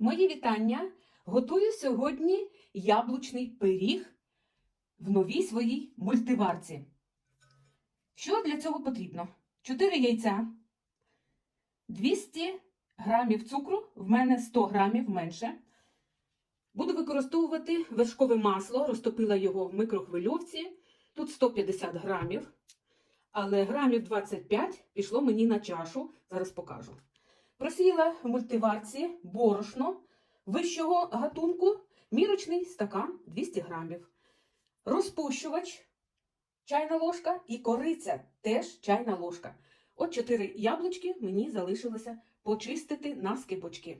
Мої вітання. Готую сьогодні яблучний пиріг в новій своїй мультиварці. Що для цього потрібно? 4 яйця, 200 грамів цукру, в мене 100 грамів менше. Буду використовувати вершкове масло, розтопила його в микрохвильовці. Тут 150 грамів, але грамів 25 пішло мені на чашу. Зараз покажу. Просіяла в мультиварці борошно вищого гатунку, мірочний стакан 200 грамів. Розпущувач чайна ложка і кориця теж чайна ложка. От 4 яблучки мені залишилося почистити на скибочки.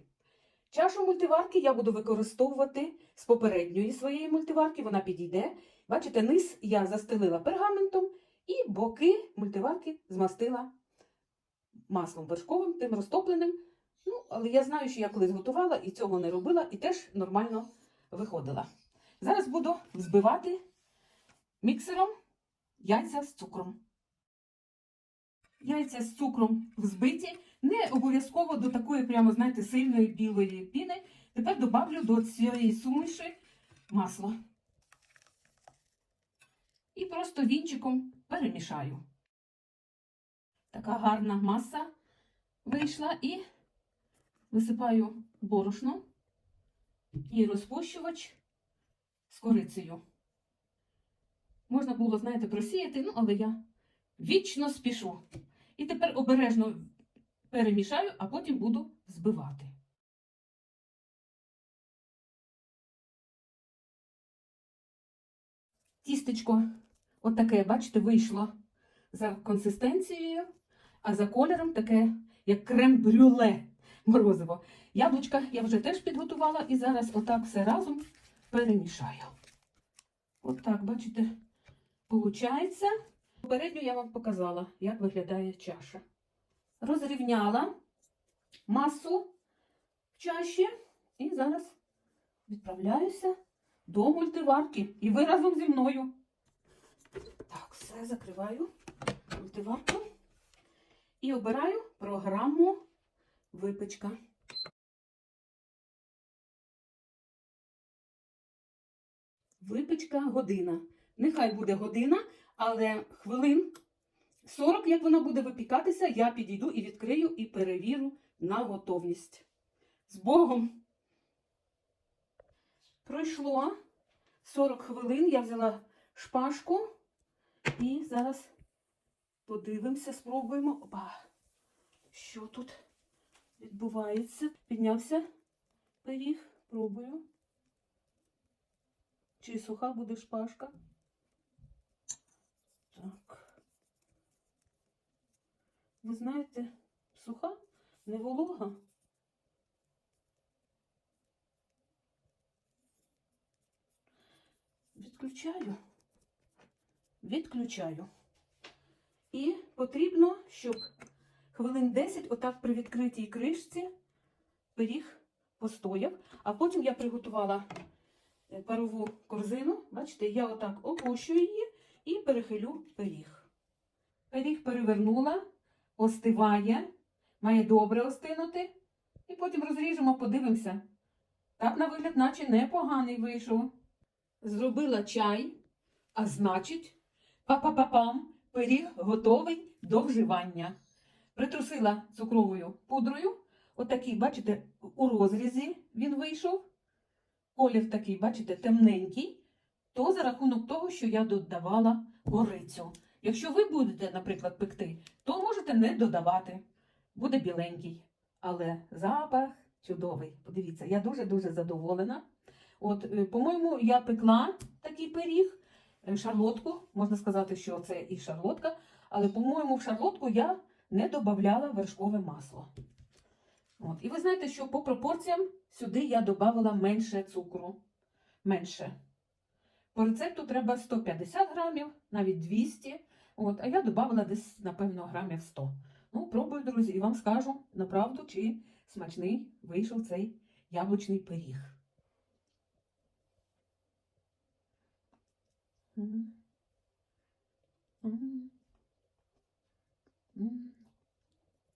Чашу мультиварки я буду використовувати з попередньої своєї мультиварки, вона підійде. Бачите, низ я застелила пергаментом і боки мультиварки змастила маслом вершковим, тим розтопленим. Ну, але я знаю, що я колись готувала і цього не робила, і теж нормально виходила. Зараз буду взбивати міксером яйця з цукром. Яйця з цукром взбиті, не обов'язково до такої, прямо, знаєте, сильної білої піни. Тепер добавлю до цієї суміші масло. І просто вінчиком перемішаю. Така гарна маса вийшла і висипаю борошно і розпущувач з корицею. Можна було, знаєте, просіяти, ну, але я вічно спішу. І тепер обережно перемішаю, а потім буду збивати. Тістечко отаке, бачите, вийшло за консистенцією, а за кольором таке, як крем-брюле морозиво. Яблучка я вже теж підготувала і зараз отак все разом перемішаю. Отак, бачите, виходить. Попередньо я вам показала, як виглядає чаша. Розрівняла масу в чаші і зараз відправляюся до мультиварки. І ви разом зі мною. Так, все закриваю мультиварку і обираю програму випечка. Випечка година. Нехай буде година, але хвилин 40, як вона буде випікатися, я підійду і відкрию і перевірю на готовність. З Богом! Пройшло 40 хвилин, я взяла шпажку і зараз подивимося, спробуємо. Опа, що тут відбувається? Піднявся пиріг, пробую. Чи суха буде шпажка? Так. Ви знаєте, суха, не волога. Відключаю. Відключаю. І потрібно, щоб хвилин 10 отак при відкритій кришці пиріг постояв. А потім я приготувала е, парову корзину. Бачите, я отак опущу її і перехилю пиріг. Пиріг перевернула, остиває, має добре остинути. І потім розріжемо, подивимося. Так, на вигляд, наче непоганий вийшов. Зробила чай, а значить, па-па-па-пам, пиріг готовий до вживання. Притрусила цукровою пудрою. Отакий, бачите, у розрізі він вийшов. Колір такий, бачите, темненький. То за рахунок того, що я додавала корицю. Якщо ви будете, наприклад, пекти, то можете не додавати. Буде біленький. Але запах чудовий. Подивіться, я дуже-дуже задоволена. От, е, по-моєму, я пекла такий пиріг, шарлотку. Можна сказати, що це і шарлотка, але, по-моєму, в шарлотку я не додавала вершкове масло. От. І ви знаєте, що по пропорціям сюди я додавала менше цукру. Менше. По рецепту треба 150 грамів, навіть 200. От, а я додавала десь, напевно, грамів 100. Ну, пробую, друзі, і вам скажу направду, чи смачний вийшов цей яблучний пиріг.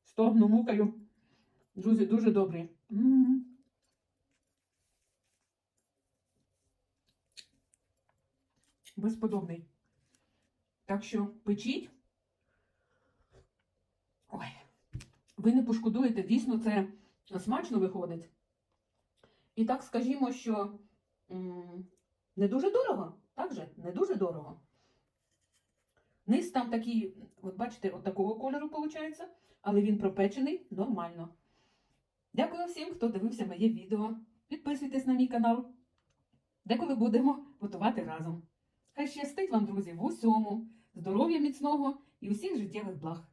Стогну мукаю. Друзі, дуже добрі. Безподобний. Так що печіть. Ой, ви не пошкодуєте, дійсно, це смачно виходить. І так скажімо, що не дуже дорого. Так? Не дуже дорого. Низ там такий, от бачите, от такого кольору виходить, але він пропечений нормально. Дякую всім, хто дивився моє відео. Підписуйтесь на мій канал, деколи будемо готувати разом. Хай щастить вам, друзі, в усьому, здоров'я міцного і усіх життєвих благ.